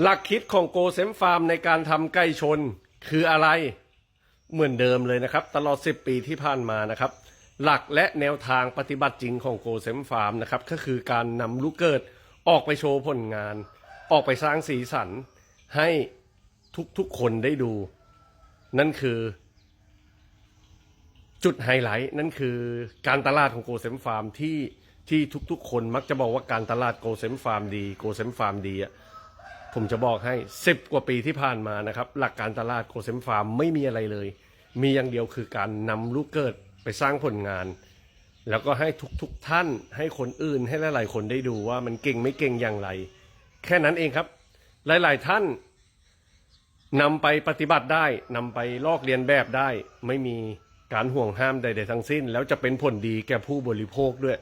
หลักคิดของโกเซมฟาร์มในการทำไก่ชนคืออะไร เหมือนเดิมเลยนะครับ ตลอด 10 ปีที่ผ่านมานะครับ หลักและแนวทางปฏิบัติจริงของโกเซมฟาร์มนะครับ ก็คือการนำลูกเกิดออกไปโชว์ผลงาน ออกไปสร้างสีสันให้ทุกๆคนได้ดู นั่นคือ จุดไฮไลท์นั่นคือการตลาดของโกเซมฟาร์มที่ที่ทุกๆ คนมักจะบอกว่าการตลาดโกเซมฟาร์มดีโกเซมฟาร์มดีอะ ผมจะบอกให้สิบกว่าปีที่ผ่านมานะครับ หลักการตลาดโกเซมฟาร์มไม่มีอะไรเลย มีอย่างเดียวคือการนำลูกเกิดไปสร้างผลงาน แล้วก็ให้ทุกๆท่าน ให้คนอื่นให้หลายๆ คนได้ดูว่ามันเก่งไม่เก่งอย่างไร แค่นั้นเองครับ หลายๆท่านนำไปปฏิบัติได้นำไปลอกเรียนแบบได้ ไม่มีการห่วงห้ามใด ๆ ทั้งสิ้น แล้วจะเป็นผลดีแก่ผู้บริโภคด้วย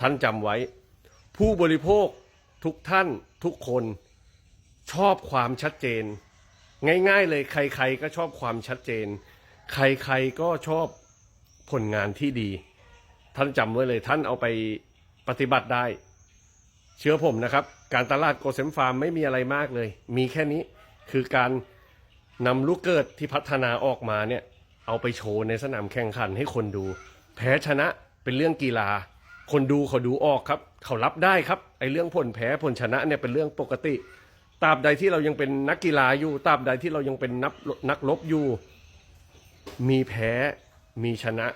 ท่านจำไว้ ผู้บริโภคทุกท่านทุกคน ชอบความชัดเจน ง่าย ๆ เลยใคร ๆ ก็ชอบความชัดเจน ใคร ๆ ก็ชอบผลงานที่ดี ท่านจำไว้เลยท่านเอาไปปฏิบัติได้ เชื่อผมนะครับ การตลาดโกเซมฟาร์มไม่มีอะไรมากเลย มีแค่นี้คือการนำลูกเกิดที่พัฒนาออกมาเนี่ย เอาไปโชว์ในสนามแข่งขันให้คนดู แพ้ชนะเป็นเรื่องกีฬา คนดูเขาดูออกครับ เขารับได้ครับไอ้เรื่องผลแพ้ผลชนะเนี่ยเป็นเรื่องปกติ ตราบใดที่เรายังเป็นนักกีฬาอยู่ตราบใดที่เรายังเป็นนักนักรบอยู่ มีแพ้มีชนะ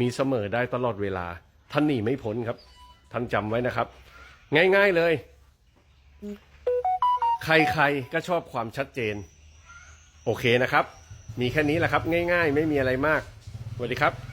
มีเสมอได้ตลอดเวลา ท่านหนีไม่พ้นครับ ท่านจำไว้นะครับ ง่ายๆเลย ใครๆก็ชอบความชัดเจน โอเคนะครับ มีแค่นี้แหละครับ ง่าย ๆ ไม่มีอะไรมากสวัสดีครับ